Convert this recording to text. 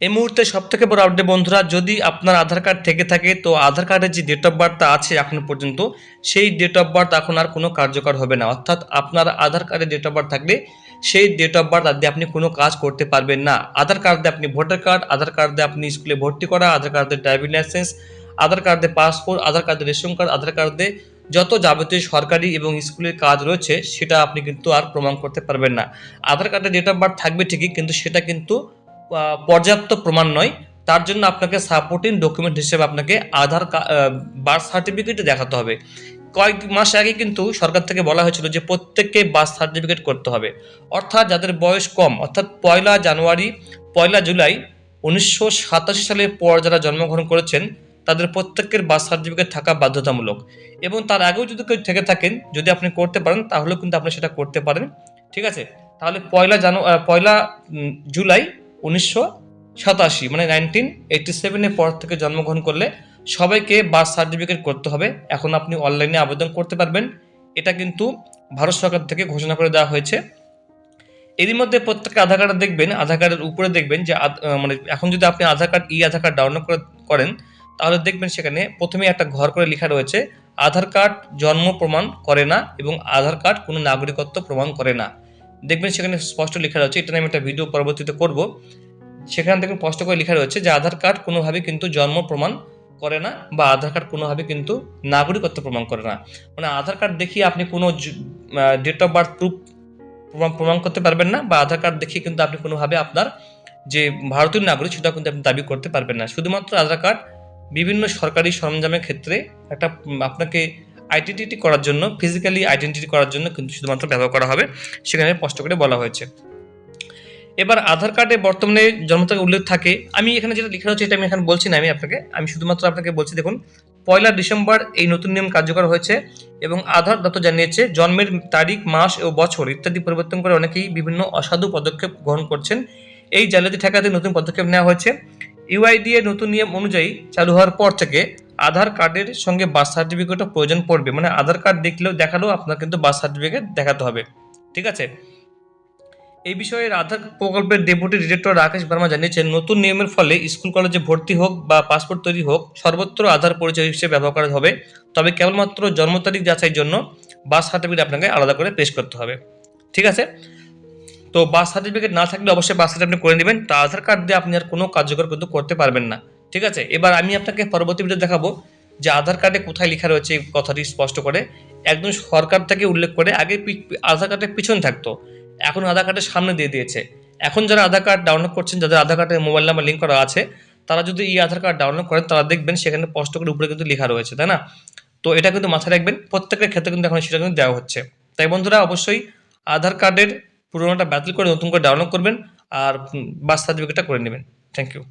এই মুহূর্তে সব থেকে বড় আপডেট বন্ধুরা যদি আপনার আধার কার্ড থেকে থাকে তো আধার কার্ডের যে ডেট অফ বার্থটা আছে এখন পর্যন্ত সেই ডেট অফ বার্থ এখন আর কোনো কার্যকর হবে না অর্থাৎ আপনার আধার কার্ডের ডেট অফ বার্থ থাকলে সেই ডেট অফ বার্থ দিয়ে আপনি কোনো কাজ করতে পারবেন না আধার কার্ড আপনি ভোটার কার্ড আধার কার্ড আপনি স্কুলে ভর্তি করা Aadhaar card driving licence Aadhaar card passport Aadhaar card ration card Aadhaar card যত যাবতীয় সরকারি এবং স্কুলের কাজ রয়েছে সেটা আপনি কিন্তু আর প্রমাণ করতে পারবেন না আধার কার্ডের ডেট অফ বার্থ থাকবে ঠিকই কিন্তু সেটা কিন্তু পর্যাপ্ত প্রমাণ নয়। তার জন্য আপনাকে সাপোর্টিং ডকুমেন্ট হিসেবে আপনাকে আধার বার্থ সার্টিফিকেট দেখাতে হবে। কয়েক মাস আগে কিন্তু সরকার থেকে বলা হয়েছিল যে প্রত্যেককে বার্থ সার্টিফিকেট করতে হবে। অর্থাৎ যাদের বয়স কম, অর্থাৎ পয়লা জানুয়ারি, পয়লা জুলাই উনিশশো সাতাশি পর যারা জন্মগ্রহণ করেছেন, তাদের প্রত্যেকের বার্থ সার্টিফিকেট থাকা বাধ্যতামূলক। এবং তার আগেও যদি কেউ থেকে থাকেন, যদি আপনি করতে পারেন, তাহলেও কিন্তু আপনি সেটা করতে পারেন। ঠিক আছে? তাহলে পয়লা জানু পয়লা জুলাই উনিশশো সাতাশি মানে নাইনটিন এইটটি সেভেনের পর থেকে জন্মগ্রহণ করলে সবাইকে বার্থ সার্টিফিকেট করতে হবে। এখন আপনি অনলাইনে আবেদন করতে পারবেন। এটা কিন্তু ভারত সরকার থেকে ঘোষণা করে দেওয়া হয়েছে। এরই মধ্যে প্রত্যেকটা আধার কার্ড দেখবেন, আধার কার্ডের উপরে দেখবেন যে মানে এখন যদি আপনি Aadhaar card e Aadhaar card download করে করেন, তাহলে দেখবেন সেখানে প্রথমে একটা ঘর করে লেখা রয়েছে, আধার কার্ড জন্ম প্রমাণ করে না এবং আধার কার্ড কোনো নাগরিকত্ব প্রমাণ করে না। দেখবেন সেখানে স্পষ্ট লেখা রয়েছে, এটা আমি একটা ভিডিও পরবর্তীতে করব। সেখানে দেখবেন স্পষ্ট করে লেখা রয়েছে যে আধার কার্ড কোনোভাবে কিন্তু জন্ম প্রমাণ করে না বা আধার কার্ড কোনোভাবে কিন্তু নাগরিকত্ব প্রমাণ করে না। মানে আধার কার্ড দেখিয়ে আপনি কোনো ডেট অফ বার্থ প্রুফ প্রমাণ করতে পারবেন না বা আধার কার্ড দেখিয়ে কিন্তু আপনি কোনোভাবে আপনার যে ভারতীয় নাগরিক সেটা কিন্তু আপনি দাবি করতে পারবেন না। শুধুমাত্র আধার কার্ড বিভিন্ন সরকারি সরঞ্জামের ক্ষেত্রে একটা আপনাকে আইডেন্টিটি করার জন্য ফিজিক্যালি আইডেন্টিটি করার জন্য কিন্তু শুধুমাত্র ব্যবহার করা হবে। সেখানে স্পষ্ট করে বলা হয়েছে। এবার আধার কার্ডে বর্তমানে জন্ম থেকে উল্লেখ থাকে। আমি এখানে যেটা লেখা হচ্ছে এটা আমি এখানে বলছি না আমি আপনাকে। আমি শুধুমাত্র আপনাকে বলছি, দেখুন, পয়লা ডিসেম্বর এই নতুন নিয়ম কার্যকর হয়েছে এবং আধার দত্ত জানিয়েছে, জন্মের তারিখ, মাস ও বছর ইত্যাদি পরিবর্তন করে অনেকেই বিভিন্ন অসাধু পদক্ষেপ গ্রহণ করছেন। এই জালিয়াতি ঠেকাতে নতুন পদক্ষেপ নেওয়া হয়েছে। ইউআইডি এর নতুন নিয়ম অনুযায়ী চালু হওয়ার পর থেকে আধার কার্ডের সঙ্গে বার্থ সার্টিফিকেটও প্রয়োজন পড়বে। মানে আধার কার্ড দেখলেও, দেখালেও আপনার কিন্তু বার্থ সার্টিফিকেট দেখাতে হবে। ঠিক আছে? এই বিষয়ে আধার প্রকল্পের ডেপুটি ডিরেক্টর রাকেশ বর্মা জানিয়েছেন, নতুন নিয়মের ফলে স্কুল, কলেজে ভর্তি হোক বা পাসপোর্ট তৈরি হোক, সর্বত্র আধার পরিচয় হিসেবে ব্যবহার করা হবে। তবে কেবলমাত্র জন্ম তারিখ যাচাইয়ের জন্য বার্থ সার্টিফিকেট আপনাকে আলাদা করে পেশ করতে হবে। ঠিক আছে? তো বার্থ সার্টিফিকেট না থাকলে অবশ্যই বার্থ সার্টিফিকেট আপনি করে নেবেন। তা আধার কার্ড দিয়ে আপনি আর কোনো কার্যকর কিন্তু করতে পারবেন না। ঠিক আছে? এবার আমি আপনাকে পরবর্তী ভিডিও দেখাবো যে আধার কার্ডে কোথায় লেখা রয়েছে এই কথাটি স্পষ্ট করে। একদম সরকার থেকে উল্লেখ করে আগে আধার কার্ডের পিছন থাকতো। এখন আধার কার্ডের সামনে দিয়ে দিয়েছে। এখন যারা আধার কার্ড ডাউনলোড করছেন, যাদের আধার কার্ডের মোবাইল নাম্বার লিঙ্ক করা আছে, তারা যদি এই আধার কার্ড ডাউনলোড করেন, তারা দেখবেন সেখানে স্পষ্ট করে উপরে কিন্তু লেখা রয়েছে, তাই না? তো এটা কিন্তু মাথায় রাখবেন, প্রত্যেকের ক্ষেত্রে কিন্তু এখন সেটা কিন্তু দেওয়া হচ্ছে। তাই বন্ধুরা, অবশ্যই আধার কার্ডের পুরোনোটা বাতিল করে নতুন করে ডাউনলোড করবেন আর বার্থ সার্টিফিকেটটা করে নেবেন। Thank you